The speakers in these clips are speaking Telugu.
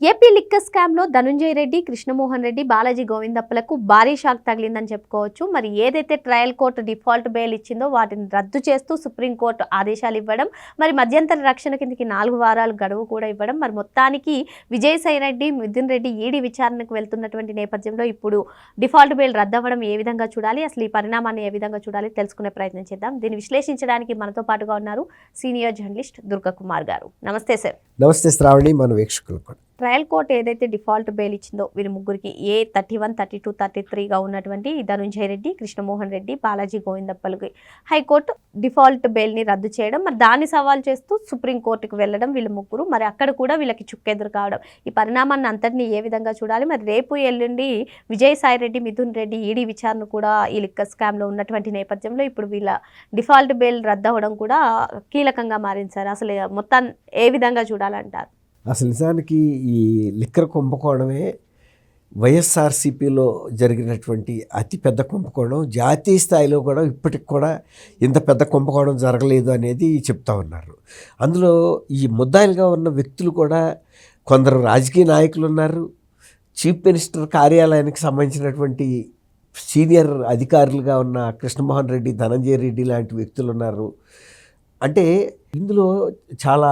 AP liquor స్కామ్లో ధనుంజయ రెడ్డి కృష్ణమోహన్ రెడ్డి బాలాజీ గోవిందప్పలకు భారీ షాక్ తగిలిందని చెప్పుకోవచ్చు. మరి ఏదైతే ట్రయల్ కోర్టు డిఫాల్ట్ బెయిల్ ఇచ్చిందో వాటిని రద్దు చేస్తూ సుప్రీంకోర్టు ఆదేశాలు ఇవ్వడం మరి మధ్యంతర రక్షణ కిందకి నాలుగు వారాలు గడువు కూడా ఇవ్వడం మరి మొత్తానికి విజయసాయి రెడ్డి మిథున్ రెడ్డి ఈడీ విచారణకు వెళ్తున్నటువంటి నేపథ్యంలో ఇప్పుడు డిఫాల్ట్ బెయిల్ రద్దవ్వడం ఏ విధంగా చూడాలి అసలు ఈ పరిణామాన్ని ఏ విధంగా చూడాలి తెలుసుకునే ప్రయత్నం చేద్దాం. దీన్ని విశ్లేషించడానికి మనతో పాటుగా ఉన్నారు సీనియర్ జర్నలిస్ట్ దుర్గా కుమార్ గారు. నమస్తే సార్. నమస్తే శ్రావణి మన వీక్షకులు కూడా. ట్రయల్ కోర్ట్ ఏదైతే డిఫాల్ట్ బెయిల్ ఇచ్చిందో వీరి ముగ్గురికి A thirty one thirty two thirty త్రీగా ఉన్నటువంటి ధనుంజయ రెడ్డి కృష్ణమోహన్ రెడ్డి బాలాజీ గోవిందప్పలకి హైకోర్టు డిఫాల్ట్ బెయిల్ని రద్దు చేయడం మరి దాన్ని సవాల్ చేస్తూ సుప్రీంకోర్టుకు వెళ్ళడం వీళ్ళ ముగ్గురు. మరి అక్కడ కూడా వీళ్ళకి చుక్కెదురు కావడం ఈ పరిణామాన్ని అంతటిని ఏ విధంగా చూడాలి? మరి రేపు ఎల్లుండి విజయసాయి రెడ్డి మిథున్ రెడ్డి ఈడీ విచారణ కూడా ఈ లిక్క స్కామ్లో ఉన్నటువంటి నేపథ్యంలో ఇప్పుడు వీళ్ళ డిఫాల్ట్ బెయిల్ రద్దు అవ్వడం కూడా కీలకంగా మారింది సార్. అసలు మొత్తం ఏ విధంగా చూడాలంటారు? అసలు నిజానికి ఈ లిక్కర్ కుంభకోణమే వైఎస్ఆర్సీపీలో జరిగినటువంటి అతి పెద్ద కుంభకోణం. జాతీయ స్థాయిలో కూడా ఇప్పటికి కూడా ఇంత పెద్ద కుంభకోణం జరగలేదు అనేది చెప్తా ఉన్నారు. అందులో ఈ ముద్దాయిలుగా ఉన్న వ్యక్తులు కూడా కొందరు రాజకీయ నాయకులు ఉన్నారు. చీఫ్ మినిస్టర్ కార్యాలయానికి సంబంధించినటువంటి సీనియర్ అధికారులుగా ఉన్న కృష్ణమోహన్ రెడ్డి ధనంజయ రెడ్డి లాంటి వ్యక్తులు ఉన్నారు. అంటే ఇందులో చాలా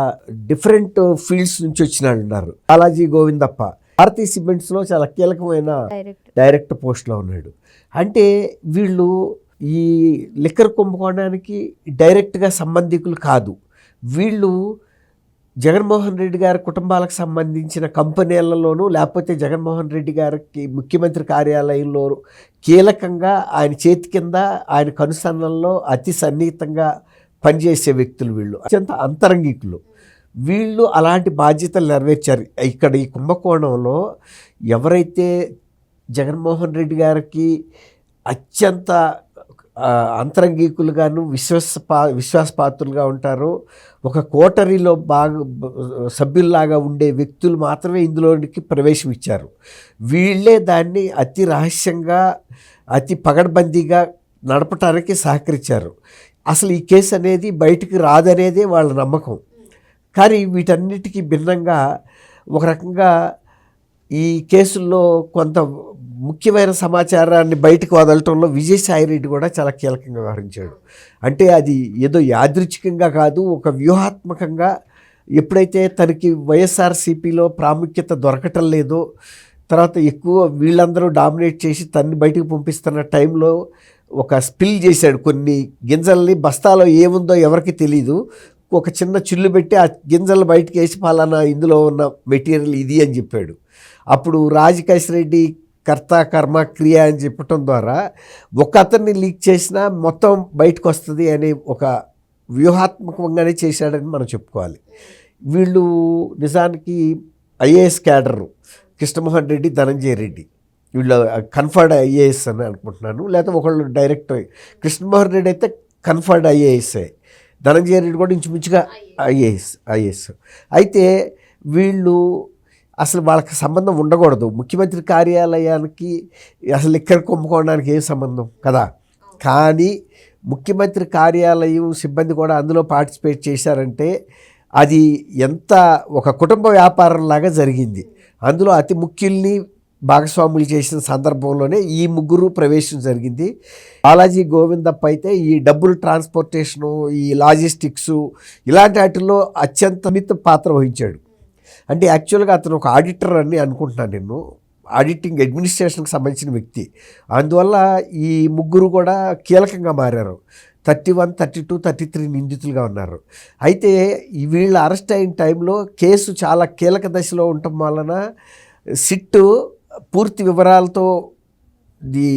డిఫరెంట్ ఫీల్డ్స్ నుంచి వచ్చిన ఉన్నారు బాలాజీ గోవిందప్ప. భారతీయ సిమెంట్స్లో చాలా కీలకమైన డైరెక్ట్ డైరెక్ట్ పోస్ట్లో ఉన్నాడు. అంటే వీళ్ళు ఈ లిక్కర్ కుంభకోణానికి డైరెక్ట్గా సంబంధికులు కాదు. వీళ్ళు జగన్మోహన్ రెడ్డి గారి కుటుంబాలకు సంబంధించిన కంపెనీలలోనూ లేకపోతే జగన్మోహన్ రెడ్డి గారికి ముఖ్యమంత్రి కార్యాలయంలో కీలకంగా ఆయన చేతి కింద ఆయన కనుసన్నల్లో అతి సన్నిహితంగా పనిచేసే వ్యక్తులు వీళ్ళు. అత్యంత అంతరంగికులు. వీళ్ళు అలాంటి బాధ్యతలు నెరవేర్చారు. ఇక్కడ ఈ కుంభకోణంలో ఎవరైతే జగన్మోహన్ రెడ్డి గారికి అత్యంత అంతరంగికులుగాను విశ్వాసపా విశ్వాసపాత్రులుగా ఉంటారో ఒక కోటరీలో బాగా సభ్యుల్లాగా ఉండే వ్యక్తులు మాత్రమే ఇందులోనికి ప్రవేశం ఇచ్చారు వీళ్ళే దాన్ని అతి రహస్యంగా అతి పగడ్బందీగా నడపటానికి సహకరించారు. అసలు ఈ కేసు అనేది బయటికి రాదనేదే వాళ్ళ నమ్మకం. కానీ వీటన్నిటికీ భిన్నంగా ఒక రకంగా ఈ కేసుల్లో కొంత ముఖ్యమైన సమాచారాన్ని బయటకు వదలటంలో విజయసాయి రెడ్డి కూడా చాలా కీలకంగా వ్యవహరించాడు. అంటే అది ఏదో యాదృచ్ఛికంగా కాదు ఒక వ్యూహాత్మకంగా ఎప్పుడైతే తనకి వైఎస్ఆర్సీపీలో ప్రాముఖ్యత దొరకటం లేదో తర్వాత ఎక్కువ వీళ్ళందరూ డామినేట్ చేసి తన్ని బయటకు పంపిస్తున్న టైంలో ఒక స్పిల్ చేశాడు కొన్ని గింజల్ని బస్తాలో ఏముందో ఎవరికి తెలియదు ఒక చిన్న చిల్లు పెట్టి ఆ గింజలు బయటకు వేసి పలానా ఇందులో ఉన్న మెటీరియల్ ఇది అని చెప్పాడు. అప్పుడు రాజకేశ్ రెడ్డి కర్త కర్మ క్రియ అని చెప్పటం ద్వారా ఒక అతన్ని లీక్ చేసినా మొత్తం బయటకు వస్తుంది అనే ఒక వ్యూహాత్మకంగానే చేశాడని మనం చెప్పుకోవాలి. వీళ్ళు నిజానికి ఐఏఎస్ క్యాడరు కృష్ణమోహన్ రెడ్డి ధనంజయ రెడ్డి. వీళ్ళు కన్ఫర్డ్ ఐఏఎస్ అని అనుకుంటున్నాను. లేకపోతే ఒకళ్ళు డైరెక్ట్ కృష్ణమోహన్ రెడ్డి అయితే కన్ఫర్డ్ ఐఏఎస్ఏ ధనంజయ రెడ్డి కూడా ఇంచుమించుగా ఐఏఎస్ ఐఏఎస్. అయితే వీళ్ళు అసలు వాళ్ళకి సంబంధం ఉండకూడదు. ముఖ్యమంత్రి కార్యాలయానికి అసలు ఇక్కడ కుంభకోణానికి ఏం సంబంధం? కదా? కానీ ముఖ్యమంత్రి కార్యాలయం సిబ్బంది కూడా అందులో పార్టిసిపేట్ చేశారంటే అది ఎంత ఒక కుటుంబ వ్యాపారంలాగా జరిగింది. అందులో అతి ముఖ్యుల్ని భాగస్వాములు చేసిన సందర్భంలోనే ఈ ముగ్గురు ప్రవేశం జరిగింది. బాలాజీ గోవిందప్ప అయితే ఈ డబ్బులు ట్రాన్స్పోర్టేషను ఈ లాజిస్టిక్స్ ఇలాంటి వాటిల్లో అత్యంత మిత పాత్ర వహించాడు. అంటే యాక్చువల్గా అతను ఒక ఆడిటర్ అని అనుకుంటున్నాను నేను. ఆడిటింగ్ అడ్మినిస్ట్రేషన్కి సంబంధించిన వ్యక్తి. అందువల్ల ఈ ముగ్గురు కూడా కీలకంగా మారారు. Thirty one thirty two thirty three నిందితులుగా ఉన్నారు. అయితే వీళ్ళు అరెస్ట్ అయిన టైంలో కేసు చాలా కీలక దశలో ఉండటం వలన సిట్టు పూర్తి వివరాలతో ది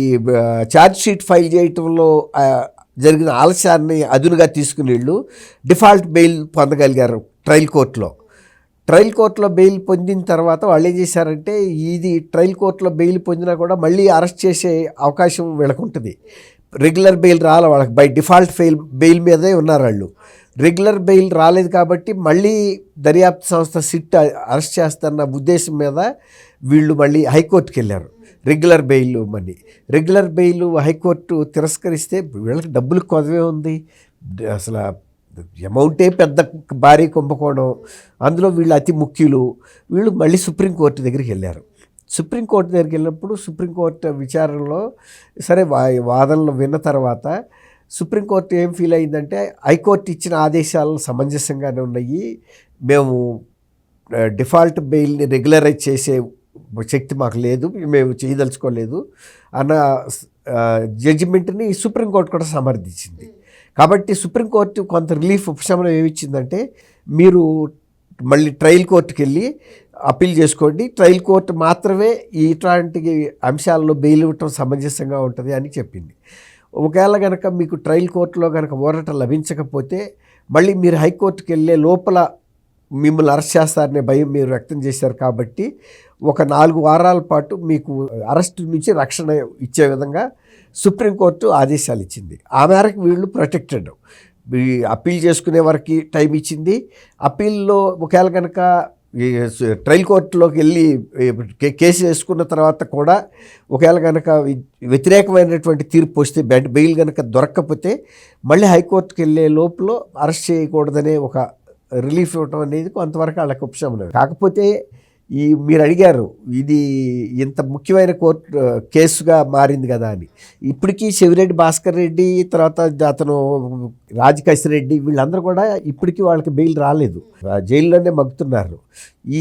ఛార్జ్ షీట్ ఫైల్ చేయటంలో జరిగిన ఆలస్యాన్ని అదునుగా తీసుకుని వీళ్ళు. డిఫాల్ట్ బెయిల్ పొందగలిగారు ట్రయల్ కోర్టులో. ట్రయల్ కోర్టులో బెయిల్ పొందిన తర్వాత వాళ్ళు ఏం చేశారంటే ఇది ట్రయల్ కోర్టులో బెయిల్ పొందినా కూడా మళ్ళీ అరెస్ట్ చేసే అవకాశం వీళ్ళకు ఉంటుంది. రెగ్యులర్ బెయిల్ రాలే వాళ్ళకి బై డిఫాల్ట్ ఫెయిల్ బెయిల్ మీదే ఉన్నారు వాళ్ళు. రెగ్యులర్ బెయిల్ రాలేదు కాబట్టి మళ్ళీ దర్యాప్తు సంస్థ సిట్ అరెస్ట్ చేస్తున్న ఉద్దేశం మీద వీళ్ళు మళ్ళీ హైకోర్టుకి వెళ్ళారు regular bail money regular bail high court తిరస్కరిస్తే వీళ్ళకి డబ్బులు కొదవే ఉంది. అసలు అమౌంటే పెద్ద భారీ కుంభకోణం. అందులో వీళ్ళు అతి ముఖ్యులు. వీళ్ళు మళ్ళీ సుప్రీంకోర్టు దగ్గరికి వెళ్ళారు. సుప్రీంకోర్టు దగ్గరికి వెళ్ళినప్పుడు సుప్రీంకోర్టు విచారణలో సరే వా వాదనలు విన్న తర్వాత సుప్రీంకోర్టు ఏం ఫీల్ అయిందంటే హైకోర్టు ఇచ్చిన ఆదేశాలు సమంజసంగానే ఉన్నాయి. మేము డిఫాల్ట్ బెయిల్ని రెగ్యులరైజ్ చేసే శక్తి మాకు లేదు మేము చేయదలుచుకోలేదు అన్న జడ్జిమెంట్ని సుప్రీంకోర్టు కూడా సమర్థించింది. కాబట్టి సుప్రీంకోర్టు కొంత రిలీఫ్ ఉపశమనం ఏమిచ్చిందంటే మీరు మళ్ళీ ట్రయల్ కోర్టుకి వెళ్ళి అప్పీల్ చేసుకోండి. ట్రయల్ కోర్టు మాత్రమే ఇట్లాంటి అంశాల్లో బెయిల్ ఇవ్వటం సమంజసంగా ఉంటుంది అని చెప్పింది. ఒకవేళ కనుక మీకు ట్రయల్ కోర్టులో కనుక ఓరట లభించకపోతే మళ్ళీ మీరు హైకోర్టుకి వెళ్ళే లోపల మిమ్మల్ని అరెస్ట్ చేస్తారనే భయం మీరు వ్యక్తం చేశారు కాబట్టి ఒక నాలుగు వారాల పాటు మీకు అరెస్ట్ నుంచి రక్షణ ఇచ్చే విధంగా సుప్రీంకోర్టు ఆదేశాలు ఇచ్చింది. ఆ మేరకు వీళ్ళు ప్రొటెక్టెడ్. అప్పీల్ చేసుకునే వరకు టైం ఇచ్చింది. అప్పీల్లో ఒకవేళ కనుక ట్రయల్ కోర్టులోకి వెళ్ళి కేసు వేసుకున్న తర్వాత కూడా ఒకవేళ కనుక వ్యతిరేకమైనటువంటి తీర్పు వస్తే బెడ్ బెయిల్ కనుక దొరక్కపోతే మళ్ళీ హైకోర్టుకి వెళ్ళే లోపల అరెస్ట్ చేయకూడదనే ఒక రిలీఫ్ ఇవ్వటం అనేది కొంతవరకు వాళ్ళకి ఉపశమనం. కాకపోతే ఈ మీరు అడిగారు ఇది ఇంత ముఖ్యమైన కోర్టు కేసుగా మారింది కదా అని. ఇప్పటికీ శివిరెడ్డి భాస్కర్ రెడ్డి తర్వాత అతను రాజకేశ్వర రెడ్డి వీళ్ళందరూ కూడా ఇప్పటికీ వాళ్ళకి బెయిల్ రాలేదు. జైల్లోనే మగ్గుతున్నారు.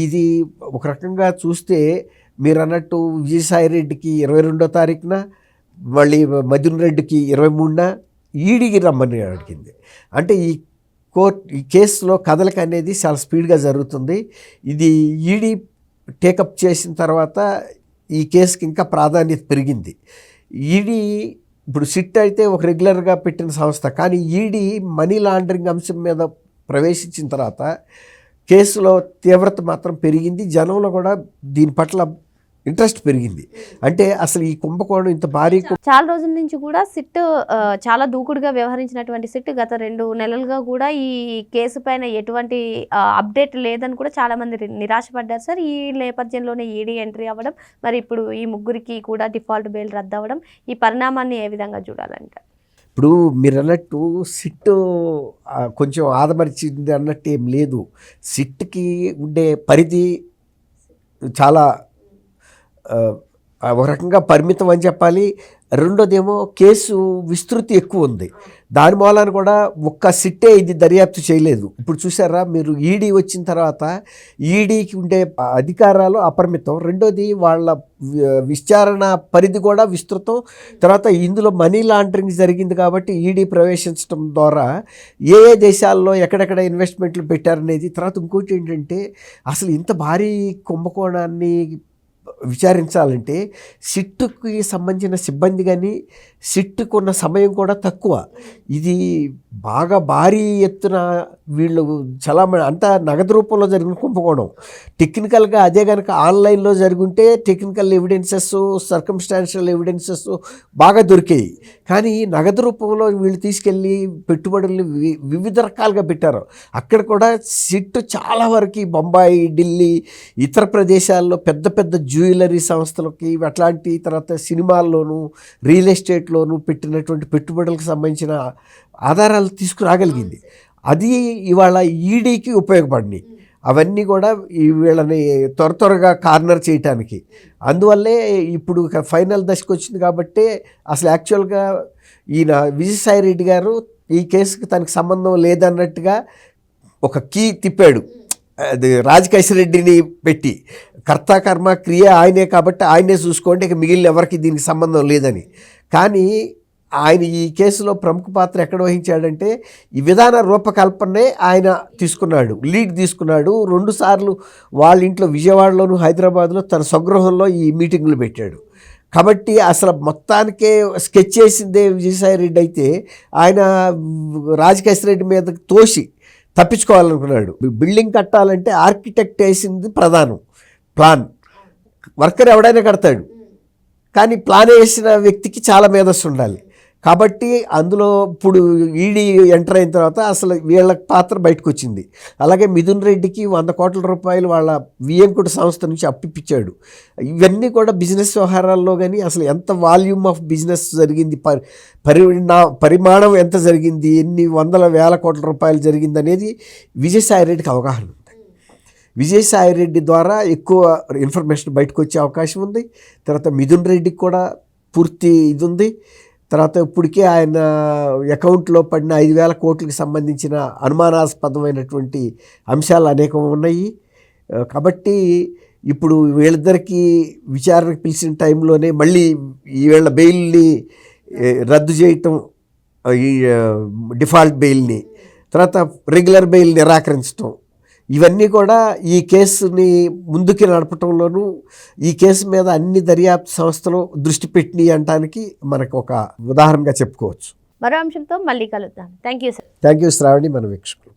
ఇది ఒక రకంగా చూస్తే మీరు అన్నట్టు విజయసాయి రెడ్డికి ఇరవై రెండో తారీఖున మళ్ళీ మధున్ రెడ్డికి ఇరవై మూడున ఈడీకి రమ్మని అడిగింది. అంటే ఈ కోర్ట్ ఈ కేసులో కదలిక అనేది చాలా స్పీడ్గా జరుగుతుంది. ఇది ఈడీ టేకప్ చేసిన తర్వాత ఈ కేసుకి ఇంకా ప్రాధాన్యత పెరిగింది. ఈడీ ఇప్పుడు సిట్ అయితే ఒక రెగ్యులర్గా పెట్టిన సంస్థ కానీ ఈడీ మనీ లాండరింగ్ అంశం మీద ప్రవేశించిన తర్వాత కేసులో తీవ్రత మాత్రం పెరిగింది. జనంలో కూడా దీని పట్ల ఇంట్రెస్ట్ పెరిగింది. అంటే అసలు ఈ కుంభకోణం ఇంత భారీ చాలా రోజుల నుంచి కూడా సిట్ చాలా దూకుడుగా వ్యవహరించినటువంటి సిట్ గత రెండు నెలలుగా కూడా ఈ కేసు పైన ఎటువంటి అప్డేట్ లేదని కూడా చాలా మంది నిరాశపడ్డారు. సార్ ఈ నేపథ్యంలోనే ఈడీ ఎంట్రీ అవ్వడం మరి ఇప్పుడు ఈ ముగ్గురికి కూడా డిఫాల్ట్ బెయిల్ రద్దు అవ్వడం ఈ పరిణామాన్ని ఏ విధంగా చూడాలంట? ఇప్పుడు మీరు అన్నట్టు సిట్ కొంచెం ఆదమరిచింది అన్నట్టు ఏం లేదు. సిట్కి ఉండే పరిధి చాలా ఒక రకంగా పరిమితం అని చెప్పాలి. రెండోదేమో కేసు విస్తృతి ఎక్కువ ఉంది. దాని మూలాన కూడా ఒక్క సిట్టే ఇది దర్యాప్తు చేయలేదు. ఇప్పుడు చూసారా మీరు ఈడీ వచ్చిన తర్వాత ఈడీకి ఉండే అధికారాలు అపరిమితం. రెండోది వాళ్ళ విచారణ పరిధి కూడా విస్తృతం. తర్వాత ఇందులో మనీ లాండరింగ్ జరిగింది కాబట్టి ఈడీ ప్రవేశించడం ద్వారా ఏ ఏ దేశాల్లో ఎక్కడెక్కడ ఇన్వెస్ట్మెంట్లు పెట్టారనేది. తర్వాత ఇంకోటి ఏంటంటే అసలు ఇంత భారీ కుంభకోణాన్ని విచారించాలంటే సిట్టుకి సంబంధించిన సిబ్బంది కానీ సిట్టుకు ఉన్న సమయం కూడా తక్కువ. ఇది బాగా భారీ ఎత్తున వీళ్ళు చాలా అంతా నగదు రూపంలో జరిగిన కుంభకోణం. టెక్నికల్గా అదే కనుక ఆన్లైన్లో జరుగుంటే టెక్నికల్ ఎవిడెన్సెస్ సర్కమ్స్టాన్షియల్ ఎవిడెన్సెస్ బాగా దొరికాయి. కానీ నగదు రూపంలో వీళ్ళు తీసుకెళ్ళి పెట్టుబడులు వి- వివిధ రకాలుగా పెట్టారు. అక్కడ కూడా సిట్టు చాలా వరకు బొంబాయి ఢిల్లీ ఇతర ప్రదేశాల్లో పెద్ద పెద్ద జ్యువెలరీ సంస్థలకి అట్లాంటి తర్వాత సినిమాల్లోనూ రియల్ ఎస్టేట్లోనూ పెట్టినటువంటి పెట్టుబడులకు సంబంధించిన ఆధారాలు తీసుకురాగలిగింది. అది ఇవాళ ఈడీకి ఉపయోగపడినాయి. అవన్నీ కూడా వీళ్ళని త్వర త్వరగా కార్నర్ చేయటానికి. అందువల్లే ఇప్పుడు ఫైనల్ దశకు వచ్చింది కాబట్టి అసలు యాక్చువల్గా ఈయన విజయసాయి రెడ్డి గారు ఈ కేసుకి తనకు సంబంధం లేదన్నట్టుగా ఒక కీ తిప్పాడు. అది రాజకేశ్ రెడ్డిని పెట్టి కర్త కర్మ క్రియ ఆయనే కాబట్టి ఆయనే చూసుకోండి ఇక మిగిలిన ఎవరికి దీనికి సంబంధం లేదని. కానీ ఆయన ఈ కేసులో ప్రముఖ పాత్ర ఎక్కడ వహించాడంటే ఈ విధాన రూపకల్పనే ఆయన తీసుకున్నాడు లీడ్ తీసుకున్నాడు. రెండుసార్లు వాళ్ళ ఇంట్లో విజయవాడలోను హైదరాబాద్లో తన స్వగృహంలో ఈ మీటింగులు పెట్టాడు. కాబట్టి అసలు మొత్తానికే స్కెచ్ చేసిందే విజయసాయి రెడ్డి అయితే ఆయన రాజకేశ్వర రెడ్డి మీద తోసి తప్పించుకోవాలనుకున్నాడు. బిల్డింగ్ కట్టాలంటే ఆర్కిటెక్ట్ వేసింది ప్రధానం. ప్లాన్. వర్కర్ ఎవడైనా కడతాడు. కానీ ప్లాన్ వేసిన వ్యక్తికి చాలా మేధస్సు ఉండాలి. కాబట్టి అందులో ఇప్పుడు ఈడీ ఎంటర్ అయిన తర్వాత అసలు వీళ్ళ పాత్ర బయటకు వచ్చింది అలాగే మిథున్ రెడ్డికి వంద కోట్ల రూపాయలు వాళ్ళ వియంకుట సంస్థ నుంచి అప్పిప్పించాడు ఇవన్నీ కూడా బిజినెస్ వ్యవహారాల్లో కానీ అసలు ఎంత వాల్యూమ్ ఆఫ్ బిజినెస్ జరిగింది పరి పరిణా పరిమాణం ఎంత జరిగింది ఎన్ని వందల వేల కోట్ల రూపాయలు జరిగింది అనేది విజయసాయిరెడ్డికి అవగాహన ఉంది. విజయసాయి రెడ్డి ద్వారా ఎక్కువ ఇన్ఫర్మేషన్ బయటకు వచ్చే అవకాశం ఉంది. తర్వాత మిథున్ రెడ్డికి కూడా పూర్తి ఇది ఉంది. తర్వాత ఇప్పటికే ఆయన అకౌంట్లో పడిన ఐదు వేల కోట్లకు సంబంధించిన అనుమానాస్పదమైనటువంటి అంశాలు అనేకం ఉన్నాయి. కాబట్టి ఇప్పుడు వీళ్ళిద్దరికీ విచారణకు పిలిచిన టైంలోనే మళ్ళీ ఈవేళ బెయిల్ని రద్దు చేయటం ఈ డిఫాల్ట్ బెయిల్ని తర్వాత రెగ్యులర్ బెయిల్ నిరాకరించటం ఇవన్నీ కూడా ఈ కేసుని ముందుకి నడపటంలోనూ ఈ కేసు మీద అన్ని దర్యాప్తు సంస్థలు దృష్టి పెట్టినాయి అనటానికి మనకు ఒక ఉదాహరణగా చెప్పుకోవచ్చు. మరో అంశంతో మళ్ళీ కలుద్దాం. Thank you sir thank you Sravani. మన వీక్షకులు.